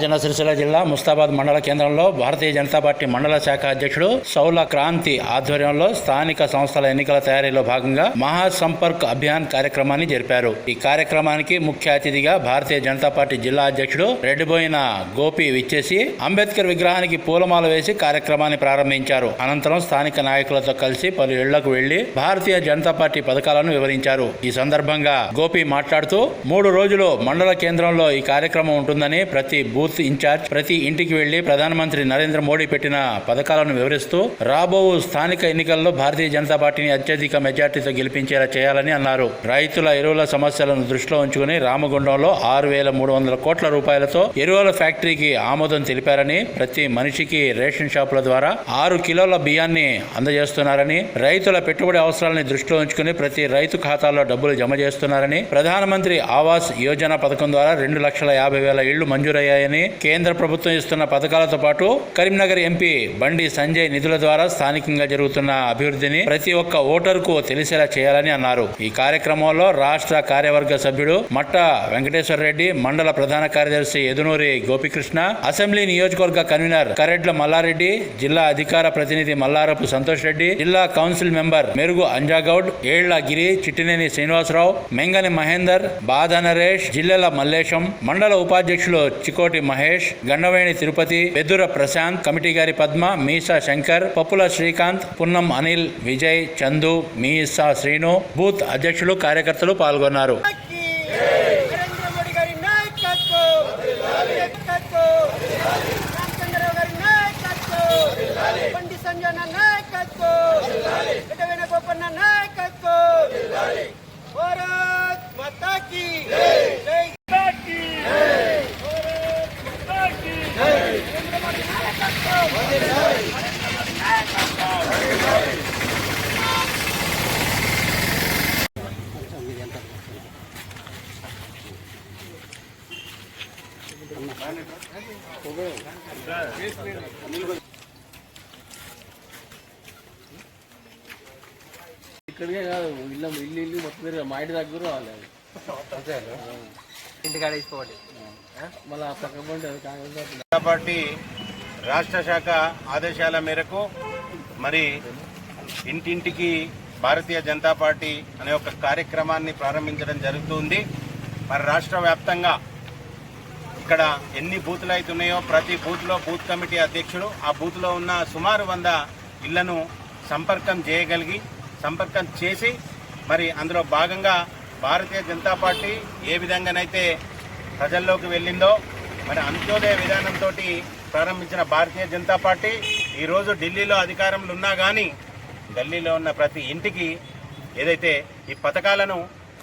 రాజన్న సిరిసిల్ల జిల్లా ముస్తాబాద్ మండల కేంద్రంలో భారతీయ జనతా పార్టీ మండల శాఖ అధ్యక్షుడు సౌల క్రాంతి ఆధ్వర్యంలో స్థానిక సంస్థల ఎన్నికల తయారీలో భాగంగా మహాసంపర్క్ అభియాన్ కార్యక్రమాన్ని జరిపారు. ఈ కార్యక్రమానికి ముఖ్య అతిథిగా భారతీయ జనతా పార్టీ జిల్లా అధ్యక్షుడు రెడ్డిబోయిన గోపి విచ్చేసి అంబేద్కర్ విగ్రహానికి పూలమాల వేసి కార్యక్రమాన్ని ప్రారంభించారు. అనంతరం స్థానిక నాయకులతో కలిసి పలు ఇళ్ళకు వెళ్ళి భారతీయ జనతా పార్టీ పథకాలను వివరించారు. ఈ సందర్భంగా గోపి మాట్లాడుతూ మూడు రోజులు మండల కేంద్రంలో ఈ కార్యక్రమం ఉంటుందని ప్రతి బూత్ ఇన్ఛార్జ్ ప్రతి ఇంటికి వెళ్ళి ప్రధానమంత్రి నరేంద్ర మోడీ పెట్టిన పథకాలను వివరిస్తూ రాబో స్థానిక ఎన్నికల్లో భారతీయ జనతా పార్టీని అత్యధిక మెజార్టీతో గెలిపించేలా చేయాలని అన్నారు. రైతుల ఎరువుల సమస్యలను దృష్టిలో ఉంచుకుని రామగుండంలో ఆరు వేల మూడు వందల కోట్ల రూపాయలతో ఎరువుల ఫ్యాక్టరీకి ఆమోదం తెలిపారని ప్రతి మనిషికి రేషన్ షాపుల ద్వారా ఆరు కిలోల బియ్యాన్ని అందజేస్తున్నారని రైతుల పెట్టుబడి అవసరాలని దృష్టిలో ఉంచుకుని ప్రతి రైతు ఖాతాలో డబ్బులు జమ చేస్తున్నారని ప్రధానమంత్రి ఆవాస్ యోజన పథకం ద్వారా రెండు లక్షల యాభై వేల ఇళ్ళు మంజూరయ్యాయని కేంద్ర ప్రభుత్వం ఇస్తున్న పథకాలతో పాటు కరీంనగర్ ఎంపీ బండి సంజయ్ నిధుల ద్వారా స్థానికంగా జరుగుతున్న అభివృద్ధిని ప్రతి ఒక్క ఓటరుకు తెలిసేలా చేయాలని అన్నారు. ఈ కార్యక్రమంలో రాష్ట్ర కార్యవర్గ సభ్యుడు మట్ట వెంకటేశ్వర రెడ్డి మండల ప్రధాన కార్యదర్శి ఎదునూరి గోపికృష్ణ అసెంబ్లీ నియోజకవర్గ కన్వీనర్ కరెడ్ల మల్లారెడ్డి జిల్లా అధికార ప్రతినిధి మల్లారపు సంతోష్ రెడ్డి జిల్లా కౌన్సిల్ మెంబర్ మెరుగు అంజాగౌడ్ ఏళ్ళ గిరి చిట్టినేని శ్రీనివాసరావు మెంగని మహేందర్ బాధ నరేష్ జిల్లెల మల్లేశం మండల ఉపాధ్యక్షులు చికోటి మహేష్ గండవేణి తిరుపతి బెదుర ప్రశాంత్ కమిటీ గారి పద్మ మీసా శంకర్ పప్పుల శ్రీకాంత్ పున్నం అనిల్ విజయ్ చందు మీసా శ్రీను బూత్ అధ్యక్షులు కార్యకర్తలు పాల్గొన్నారు. की ఇక్కడికే కాదు ఇల్లు ఇల్లు ఇల్లు మొత్తం మా ఇంటి దగ్గర రావాలి. ఇంటికాడ తీసుకోవాలి మళ్ళీ పక్క పండి రాష్ట్ర శాఖ ఆదేశాల మేరకు మరి ఇంటింటికి భారతీయ జనతా పార్టీ అనే ఒక కార్యక్రమాన్ని ప్రారంభించడం జరుగుతుంది. మరి రాష్ట్ర వ్యాప్తంగా ఇక్కడ ఎన్ని బూతులు అయితే ఉన్నాయో ప్రతి బూత్లో బూత్ కమిటీ అధ్యక్షుడు ఆ బూత్లో ఉన్న సుమారు వంద ఇళ్ళను సంపర్కం చేయగలిగి సంపర్కం చేసి మరి అందులో భాగంగా భారతీయ జనతా పార్టీ ఏ విధంగానైతే ప్రజల్లోకి వెళ్ళిందో మరి అంత్యోదయ విధానంతో ప్రారంభించిన భారతీయ జనతా పార్టీ ఈరోజు ఢిల్లీలో అధికారంలో ఉన్నా కానీ ఢిల్లీలో ఉన్న ప్రతి ఇంటికి ఏదైతే ఈ పథకాలను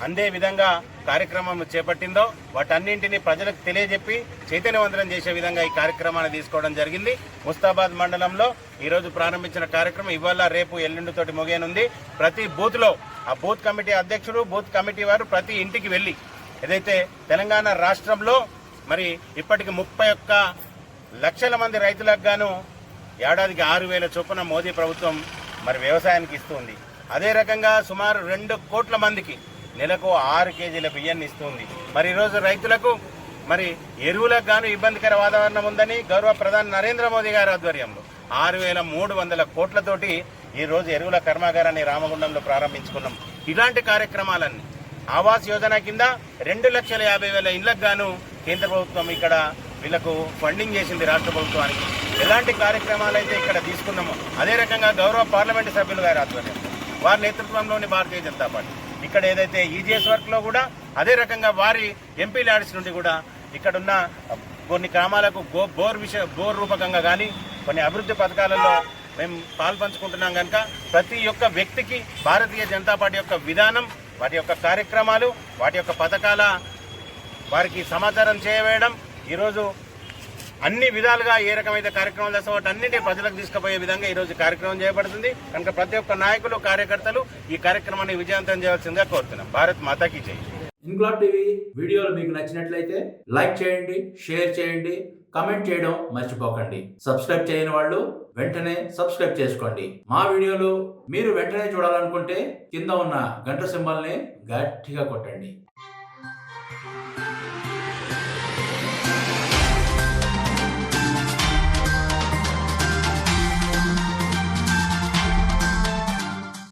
అందే విధంగా కార్యక్రమం చేపట్టిందో వాటన్నింటినీ ప్రజలకు తెలియజెప్పి చైతన్యవంతరం చేసే విధంగా ఈ కార్యక్రమాన్ని తీసుకోవడం జరిగింది. ముస్తాబాద్ మండలంలో ఈరోజు ప్రారంభించిన కార్యక్రమం ఇవాళ రేపు ఎల్లుండితోటి ముగియనుంది. ప్రతి బూత్లో ఆ బూత్ కమిటీ అధ్యక్షుడు బూత్ కమిటీ వారు ప్రతి ఇంటికి వెళ్ళి ఏదైతే తెలంగాణ రాష్ట్రంలో మరి ఇప్పటికి ముప్పై ఒక్క లక్షల మంది రైతులకు గాను ఏడాదికి ఆరు వేల చొప్పున మోదీ ప్రభుత్వం మరి వ్యవసాయానికి ఇస్తుంది. అదే రకంగా సుమారు రెండు కోట్ల మందికి నెలకు ఆరు కేజీల బియ్యాన్ని ఇస్తుంది. మరి ఈరోజు రైతులకు మరి ఎరువులకు గాను ఇబ్బందికర వాతావరణం ఉందని గౌరవ ప్రధాని నరేంద్ర మోదీ గారి ఆధ్వర్యంలో ఆరు వేల మూడు వందల కోట్లతోటి ఈరోజు ఎరువుల కర్మాగారాన్ని రామగుండంలో ప్రారంభించుకున్నాం. ఇలాంటి కార్యక్రమాలన్నీ ఆవాస్ యోజన కింద రెండు లక్షల యాభై వేల ఇళ్ళకు గాను కేంద్ర ప్రభుత్వం ఇక్కడ వీళ్ళకు ఫండింగ్ చేసింది రాష్ట్ర ప్రభుత్వానికి. ఎలాంటి కార్యక్రమాలు అయితే ఇక్కడ తీసుకున్నామో అదే రకంగా గౌరవ పార్లమెంటు సభ్యులు గారి ఆధ్వర్యం వారి నేతృత్వంలోని భారతీయ జనతా పార్టీ. ఇక్కడ ఏదైతే ఈజీఎస్ వర్క్లో కూడా అదే రకంగా వారి ఎంపీ ల్యాడ్స్ నుండి కూడా ఇక్కడున్న కొన్ని గ్రామాలకు గో బోర్ విషయ బోర్ రూపకంగా కానీ కొన్ని అభివృద్ధి పథకాలలో మేము పాల్పంచుకుంటున్నాం కనుక ప్రతి ఒక్క వ్యక్తికి భారతీయ జనతా పార్టీ యొక్క విధానం వాటి యొక్క కార్యక్రమాలు వాటి యొక్క పథకాల వారికి సమాచారం చేయవేయడం ఈరోజు అన్ని విధాలుగా ఏ రకమైన కార్యక్రమాలు చేస్తాం వాటి అన్నింటి ప్రజలకు తీసుకుపోయే విధంగా ఈరోజు కార్యక్రమం చేయబడుతుంది. కనుక ప్రతి ఒక్క నాయకులు కార్యకర్తలు ఈ కార్యక్రమాన్ని విజయవంతం చేయాల్సిందిగా కోరుతున్నాం. భారత్ మాతాకి జై. ఇంక్లాబ్ టీవీ వీడియోలు మీకు నచ్చినట్లయితే లైక్ చేయండి షేర్ చేయండి కమెంట్ చేయడం మర్చిపోకండి. సబ్స్క్రైబ్ చేయని వాళ్ళు వెంటనే సబ్స్క్రైబ్ చేసుకోండి. మా వీడియోలు మీరు వెంటనే చూడాలనుకుంటే కింద ఉన్న గంట సింబల్ని గట్టిగా కొట్టండి.